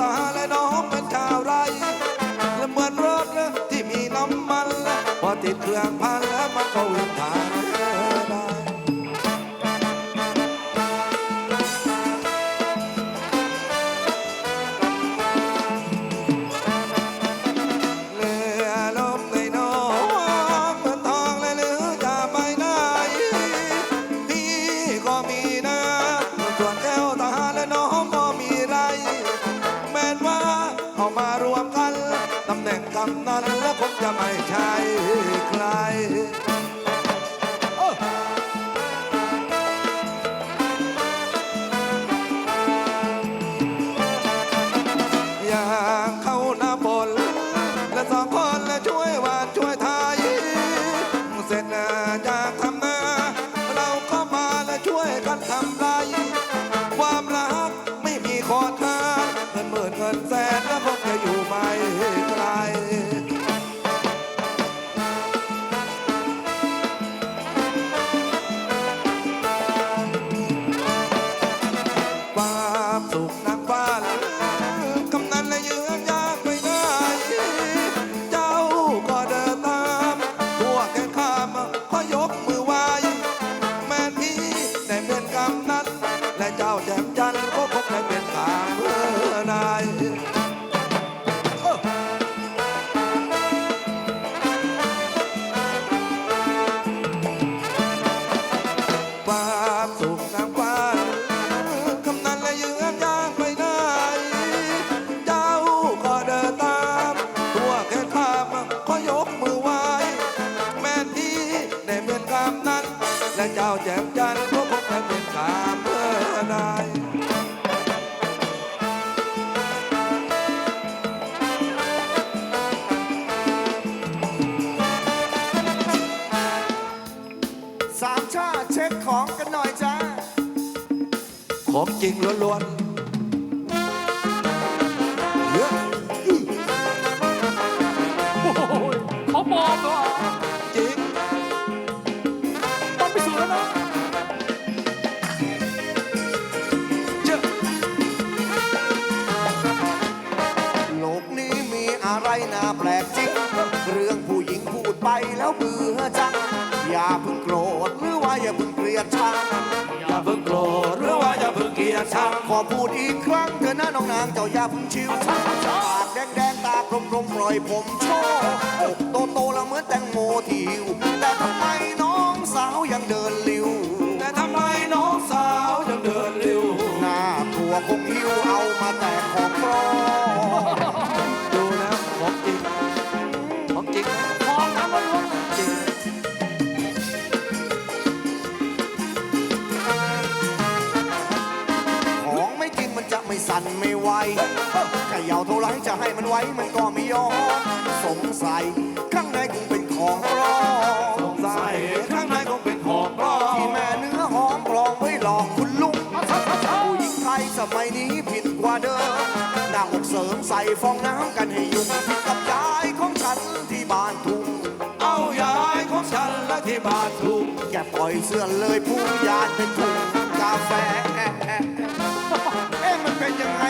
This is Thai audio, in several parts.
ตาและน้องเป็นชาวไร่และเหมือนรถที่มีน้ำมันพอติดเครื่องพัน แล้วคงจะไม่ใช่ใครอย และเจ้าแจ่มจันทร์ก็คงได้เป็นข้าเมื่อนายสามชาติเช็คของกันหน่อยจ้าของจริงล้วนๆเยอะโอ้โหเขาปลอมเหรอาแปลกจริง เรื่องผู้หญิงพูดไปแล้วเบื่อจัง อย่าเพิ่งโกรธหรือว่าอย่าเพิ่งเกลียดชัง อย่าเพิ่งโกรธหรือว่าอย่าเพิ่งเกลียดชัง ขอพูดอีกครั้งเถอะนะน้องนางเจ้าอย่าเพิ่งชิวปากแดงแดงๆตากลมกลมๆปล่อยผมโชว์อกโตโตแล้วเหมือนแตงโมทิวแต่ทำไมน้องสาวยังเดินลิวแต่ทำไมน้องสาวยังเดินเร็วหน้าตัวคงหิวเอามาแต่ของปลอม ใส่ฟองน้ำกันให้ยุ่งกับยายของฉันที่บ้านทุ่งเอายายของฉันและที่บ้านถูกแกปล่อยเสื้อเลยผู้ยานเป็นถุงกาแฟเอ๊ะมันเป็นยังไง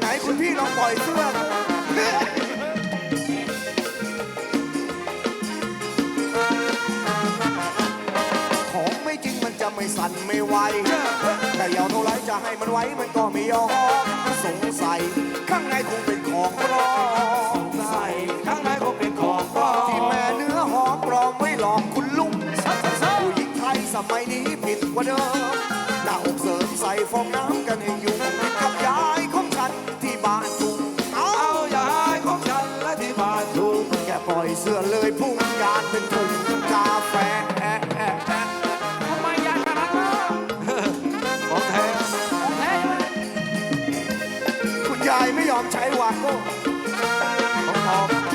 ไหนคุณพี่ลองปล่อยเสื้อ ไม่สั่นไม่ไหวแต่ยาวเท่าไรจะให้มันไว้มันก็ไม่ยอมสงสัยข้างในคงเป็นของปลอมใส่ข้างในคงเป็นของปลอมที่แม่เนื้อหอมปลอมไว้หลอกคุณลุงผู้หญิงไทยสมัยนี้ผิดกว่าเดิมหน้าอกเสริมใส่ฟองน้ำกันให้ยุ่งผิดกับยายของฉันที่บ้านทุ่งเอายายของฉันและที่บ้านถูกแกปล่อยเสื้อเลยพุ่งยานเป็นถุง ไม่ยอมใช้หวาโก้ของเขา